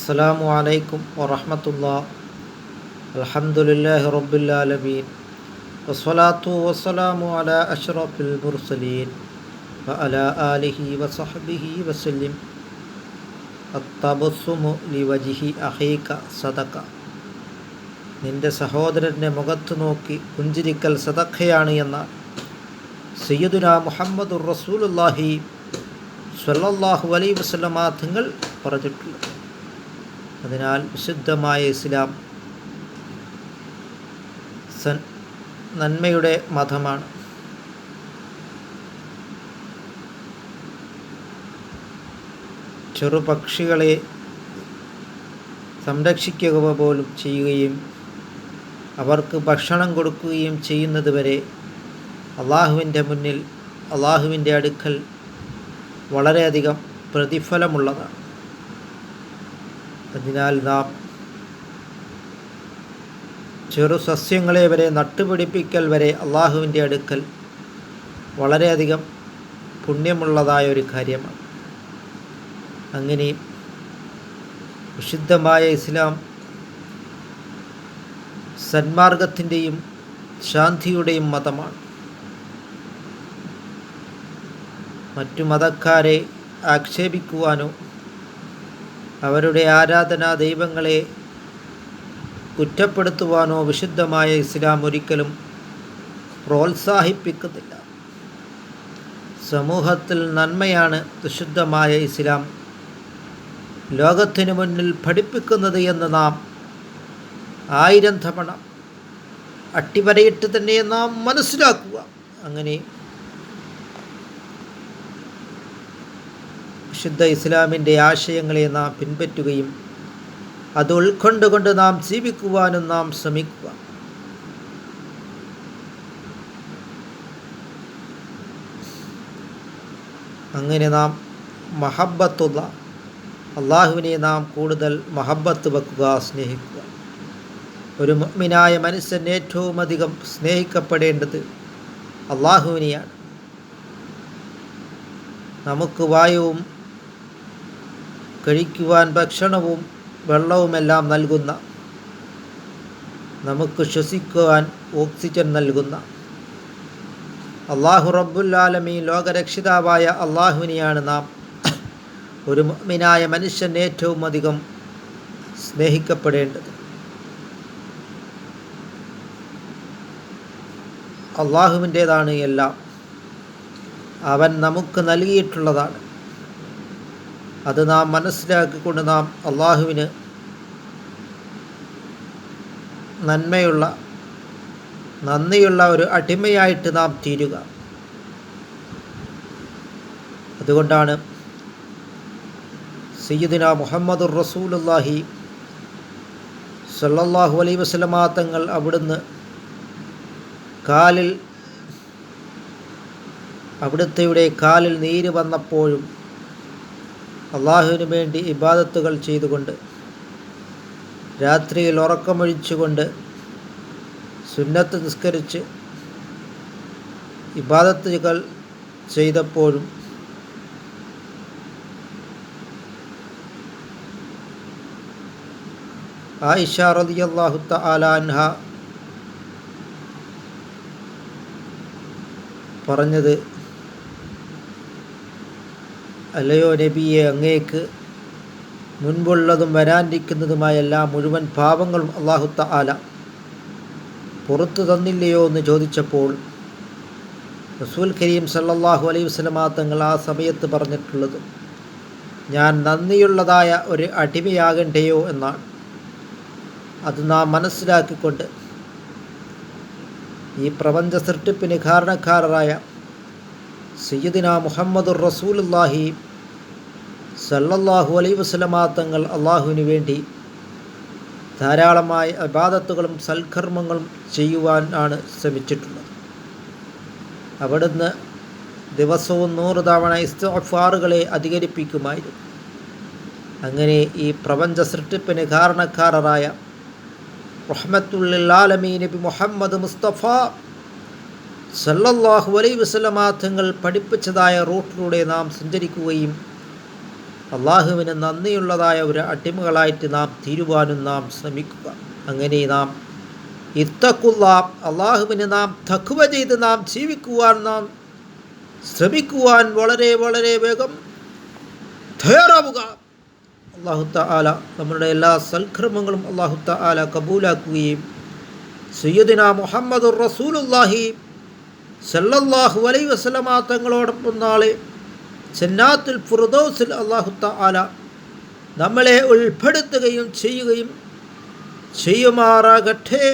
അസ്സലാമു അലൈക്കും വറഹമത്തുള്ള. അലഹമുല്ലാഹി റബ്ബുലാലമീൻ വസ്സലാത്തു വസ്സലാമു അല അഷ്റഫുൽ മുർസലീൻ. അല ആലിഹി വസഹബിഹി വസ്ലിം അത്തബസുമു ലിവജിഹി അഹീക സദക നിന്റെ സഹോദരന്റെ മുഖത്ത് നോക്കി പുഞ്ചിരിക്കൽ സദഖയാണ് എന്ന സയ്യദുന മുഹമ്മദുർ റസൂലുല്ലാഹി സ്വല്ലല്ലാഹു അലൈ വസ്ലമാ തങ്ങൾ പറഞ്ഞിട്ടുള്ളത് അതിനാൽ വിശുദ്ധമായ ഇസ്ലാം സൻ നന്മയുടെ മതമാണ്. ചെറുപക്ഷികളെ സംരക്ഷിക്കുക പോലും ചെയ്യുകയും അവർക്ക് ഭക്ഷണം കൊടുക്കുകയും ചെയ്യുന്നത് വരെ അള്ളാഹുവിന്റെ മുന്നിൽ അള്ളാഹുവിന്റെ അടുക്കൽ വളരെയധികം പ്രതിഫലമുള്ളതാണ്. അതിനാൽ നാം ചെറു സസ്യങ്ങളെ വരെ നട്ടുപിടിപ്പിക്കൽ വരെ അള്ളാഹുവിന്റെ അടുക്കൽ വളരെയധികം പുണ്യമുള്ളതായ ഒരു കാര്യമാണ്. അങ്ങനെ വിശുദ്ധമായ ഇസ്ലാം സന്മാർഗത്തിന്റെയും ശാന്തിയുടെയും മതമാണ്. മറ്റു മതക്കാരെ ആക്ഷേപിക്കുവാനോ അവരുടെ ആരാധനാ ദൈവങ്ങളെ കുറ്റപ്പെടുത്തുവാനോ വിശുദ്ധമായ ഇസ്ലാം ഒരിക്കലും പ്രോത്സാഹിപ്പിക്കുന്നില്ല. സമൂഹത്തിൽ നന്മയാണ് വിശുദ്ധമായ ഇസ്ലാം. ലോകത്തിനു മുന്നിൽ പഠിപ്പിക്കുന്നത് എന്ന് നാം ആയിരം തവണ അട്ടിവരയിട്ട് തന്നെ നാം മനസ്സിലാക്കുക. അങ്ങനെ വിശുദ്ധ ഇസ്ലാമിന്റെ ആശയങ്ങളെ നാം പിൻപറ്റുകയും അത് ഉൾക്കൊണ്ടുകൊണ്ട് നാം ജീവിക്കുവാനും നാം ശ്രമിക്കുക. അങ്ങനെ നാം മഹബത്തുള്ള അള്ളാഹുവിനെ നാം കൂടുതൽ മഹബത്ത് വെക്കുക സ്നേഹിക്കുക. ഒരു മുഅ്മിനായ മനുഷ്യൻ ഏറ്റവും അധികം സ്നേഹിക്കപ്പെടേണ്ടത് അള്ളാഹുവിനെയാണ്. നമുക്ക് വായുവും കഴിക്കുവാൻ ഭക്ഷണവും വെള്ളവുമെല്ലാം നൽകുന്ന നമുക്ക് ശ്വസിക്കുവാൻ ഓക്സിജൻ നൽകുന്ന അള്ളാഹു റബ്ബുല്ലാലമി ലോകരക്ഷിതാവായ അള്ളാഹുവിനെയാണ് നാം. ഒരു മിനായ മനുഷ്യൻ ഏറ്റവും അധികം സ്നേഹിക്കപ്പെടേണ്ടത്. അള്ളാഹുവിന്റേതാണ് എല്ലാം. അവൻ നമുക്ക് നൽകിയിട്ടുള്ളതാണ്. അത് നാം മനസ്സിലാക്കിക്കൊണ്ട് നാം അള്ളാഹുവിന് നന്മയുള്ള നന്ദിയുള്ള ഒരു അടിമയായിട്ട് നാം തീരുക. അതുകൊണ്ടാണ് സയ്യിദിന മുഹമ്മദ് റസൂലുല്ലാഹി സല്ലല്ലാഹു അലൈ വസല്ലമ തങ്ങൾ അവിടുന്ന് കാലിൽ അവിടുത്തെയുടെ കാലിൽ നീര് വന്നപ്പോഴും അള്ളാഹുവിന് വേണ്ടി ഇബാദത്തുകൾ ചെയ്തുകൊണ്ട് രാത്രിയിൽ ഉറക്കമൊഴിച്ചുകൊണ്ട് സുന്നത്ത് നിസ്കരിച്ച് ഇബാദത്തുകൾ ചെയ്തപ്പോഴും ആയിഷ റളിയല്ലാഹു തആല അൻഹ പറഞ്ഞത് അല്ലയോ നബിയെ അങ്ങേക്ക്? മുൻപുള്ളതും വരാനിരിക്കുന്നതുമായ എല്ലാ മുഴുവൻ പാപങ്ങളും അള്ളാഹുത്ത ആല പുറത്തു തന്നില്ലയോ എന്ന് ചോദിച്ചപ്പോൾ റസൂൽ കരീം സല്ലാഹു അലൈഹി വസല്ലമ തങ്ങൾ ആ സമയത്ത് പറഞ്ഞിട്ടുള്ളത് ഞാൻ നന്ദിയുള്ളതായ ഒരു അടിമയാകണ്ടയോ? എന്നാണ്. അത് നാം മനസ്സിലാക്കിക്കൊണ്ട് ഈ പ്രപഞ്ച സൃഷ്ടിപ്പിന് കാരണക്കാരായ സയ്യിദിന മുഹമ്മദ് റസൂലുല്ലാഹി സല്ലല്ലാഹു അലൈ വസ്ലമാ തങ്ങൾ അള്ളാഹുവിന് വേണ്ടി ധാരാളമായ അബാദത്തുകളും സൽക്കർമ്മങ്ങളും ചെയ്യുവാൻ ആണ് ശ്രമിച്ചിട്ടുള്ളത്. അവിടുന്ന് ദിവസവും നൂറ് തവണ ഇസ്തഫാറുകളെ അധികരിപ്പിക്കുമായിരുന്നു. അങ്ങനെ ഈ പ്രപഞ്ച സൃഷ്ടിപ്പിന് കാരണക്കാരായ ആലമീ നബി മുഹമ്മദ് മുസ്തഫ സല്ലല്ലാഹു അലൈ വസല്ലമ തങ്ങൾ പഠിപ്പിച്ചതായ റൂട്ടിലൂടെ നാം സഞ്ചരിക്കുകയും അള്ളാഹുവിന് നന്ദിയുള്ളതായ ഒരു അടിമകളായിട്ട് നാം തീരുവാനും നാം ശ്രമിക്കുക. അങ്ങനെ നാം ഇത്തക്കുള്ള അള്ളാഹുവിന് നാം തക്കുവ ചെയ്ത് നാം ജീവിക്കുവാൻ നാം ശ്രമിക്കുവാൻ വളരെ വളരെ വേഗം തയ്യാറാവുക. അള്ളാഹുത്ത ആല നമ്മുടെ എല്ലാ സൽക്രമങ്ങളും അള്ളാഹുത്ത ആല കബൂലാക്കുകയും സയ്യദിന മുഹമ്മദ് റസൂലുല്ലാഹി സല്ലല്ലാഹു അലൈ വസ്ലമാ തങ്ങളോടൊപ്പം നാളെ ചെന്നാത്തുൽ ഫുർദൗസിൽ അള്ളാഹുത്ത ആല നമ്മളെ ഉൾപ്പെടുത്തുകയും ചെയ്യുകയും ചെയ്യുമാറാകട്ടെ.